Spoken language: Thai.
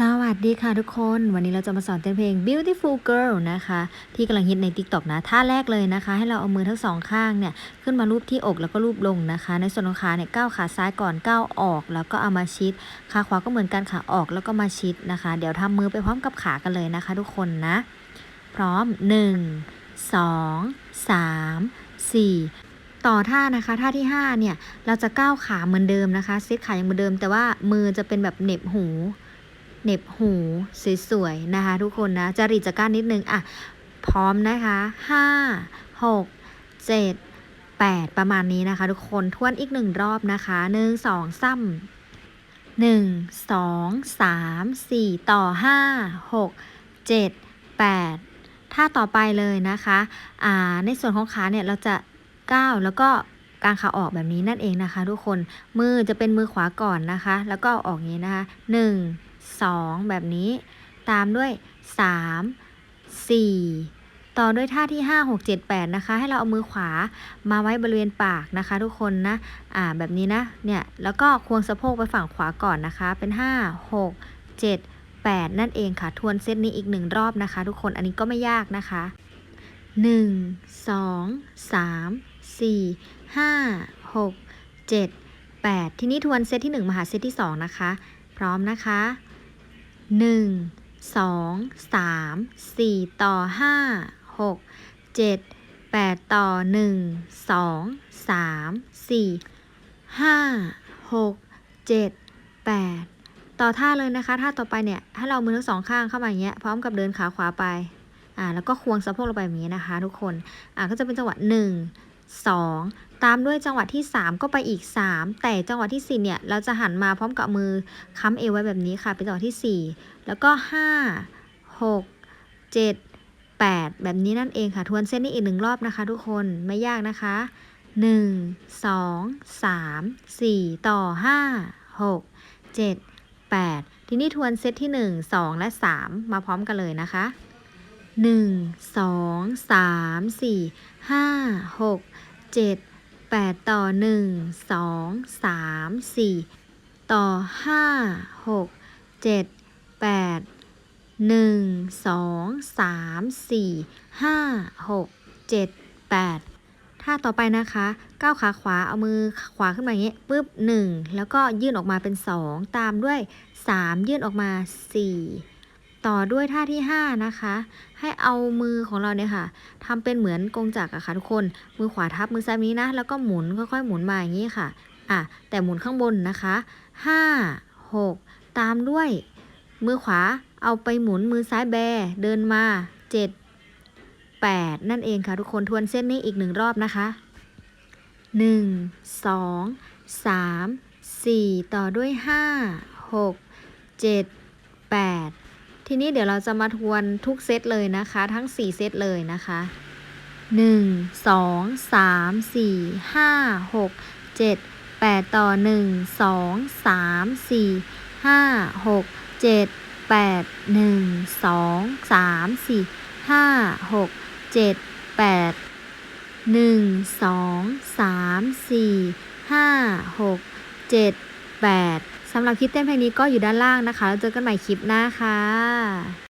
สวัสดีค่ะทุกคน วันนี้เราจะมาสอนเต้นเพลง Beautiful Girl นะคะ ที่กำลังฮิตใน TikTok นะท่าแรกเลยนะคะ ให้เราเอามือทั้งสองข้างเนี่ย ขึ้นมารูปที่อกแล้วก็รูปลงนะคะ ในส่วนของขาเนี่ยก้าวขาซ้ายก่อนก้าวออก แล้วก็เอามาชิดขาขวาก็เหมือนกันขาออกแล้วก็มาชิดนะคะ เดี๋ยวทำมือไปพร้อมกับขากันเลยนะคะ ทุกคนนะ พร้อม 1 2 3 4ต่อท่านะคะท่าที่ 5 เนี่ย เราจะก้าวขาเหมือนเดิมนะคะเซตขาอยังเหมือนเดิม แต่ว่ามือจะเป็นแบบเหน็บหู เน็บหูสวยๆนะคะ ทุกคนนะจริตจักร้านนิดนึงอะพร้อมนะคะห้าหกเจ็ดแปดประมาณนี้นะคะ ทุกคนทวนอีกหนึ่งรอบนะคะหนึ่งสองซ้ำหนึ่งสองสามสี่ต่อห้าหกเจ็ดแปดท่าต่อไปเลยนะคะอ่าในส่วนของขาเนี่ยเราจะก้าวแล้วก็กางขาออกแบบนี้นั่นเองนะคะ ทุกคนมือจะเป็นมือขวาก่อนนะคะ แล้วก็ออกอย่างนี้นะคะหนึ่ง 2 แบบนี้ ตามด้วย 3 4 ต่อด้วยท่าที่ 5 6 7 8 นะคะ ให้เราเอามือขวามาไว้บริเวณปากนะคะ ทุกคนนะ อ่าแบบนี้นะ เนี่ย แล้วก็ควงสะโพกไปฝั่งขวาก่อนนะคะ เป็น 5 6 7 8 นั่นเองค่ะ ทวนเซตนี้อีกหนึ่งรอบนะคะ ทุกคน อันนี้ก็ไม่ยากนะคะ 1 2 3 4 5 6 7 8 ทีนี้ทวนเซตที่ 1 มาหาเซตที่ 2 นะคะ พร้อมนะคะ หนึ่งสองสามสี่ต่อห้าหกเจ็ดแปดต่อหนึ่งสองสามสี่ห้าหกเจ็ดแปดต่อท่าเลยนะคะท่าต่อไปเนี่ยให้เรามือทั้งสองข้างเข้ามาอย่างเงี้ยพร้อมกับเดินขาขวาไปอ่าแล้วก็ควงสะโพกลงไปแบบนี้นะคะ ทุกคนอ่าก็จะเป็นจังหวะหนึ่ง สองตามด้วยจังหวะที่ 3 ก็ไปอีก 3 แต่จังหวะที่ 4 เนี่ย เราจะหันมาพร้อมกับมือค้ำเอวไว้แบบนี้ค่ะ เป็นจังหวะที่ 4 แล้วก็ 5 6 7 8 แบบนี้นั่นเองค่ะ ทวนเส้นนี้อีกหนึ่งรอบนะคะ ทุกคนไม่ยากนะคะ 1 2 3 4 ต่อ 5 6 7 8 ทีนี้ทวนเซตที่ 1 2 และ 3 มาพร้อมกันเลยนะคะ 1 2 3 4 5 6 7 8 ต่อ 1 2 3 4 ต่อ 5 6 7 8 1 2 3 4 5 6 7 8 ท่าต่อไปนะคะก้าวขาขวาเอามือขวาขึ้นมาอย่างนี้ปุ๊บ 1 แล้วก็ยื่นออกมาเป็น 2 ตามด้วย 3 ยื่นออกมา 4 ต่อด้วยท่าที่ 5 นะคะ ให้เอามือของเราเนี่ยค่ะทำเป็นเหมือนกงจักรอะค่ะทุกคน มือขวาทับมือซ้ายนี้นะ แล้วก็หมุนค่อยๆ หมุนมาอย่างนี้ค่ะ อะ แต่หมุนข้างบนนะคะ 5 6 ตามด้วย มือขวาเอาไปหมุนมือซ้ายแบ เดินมา 7 8 นั่นเองค่ะทุกคนทวนเส้นนี้อีกหนึ่งรอบนะคะ 1 2 3 4 ต่อด้วย 5 6 7 8 ทีนี้เดี๋ยวเราจะมาทวนทุกเซตเลยนะคะ ทั้ง 4 เซตเลยนะคะ 1 2 3 4 5 6 7 8 ต่อ 1 2 3 4 5 6 7 8 1 2 3 4 5 6 7 8 1 2 3 4 5 6 7 8 สำหรับคลิปเต้นเพลงนี้ก็อยู่ด้านล่างนะคะ แล้วเจอกันใหม่คลิปหน้าค่ะ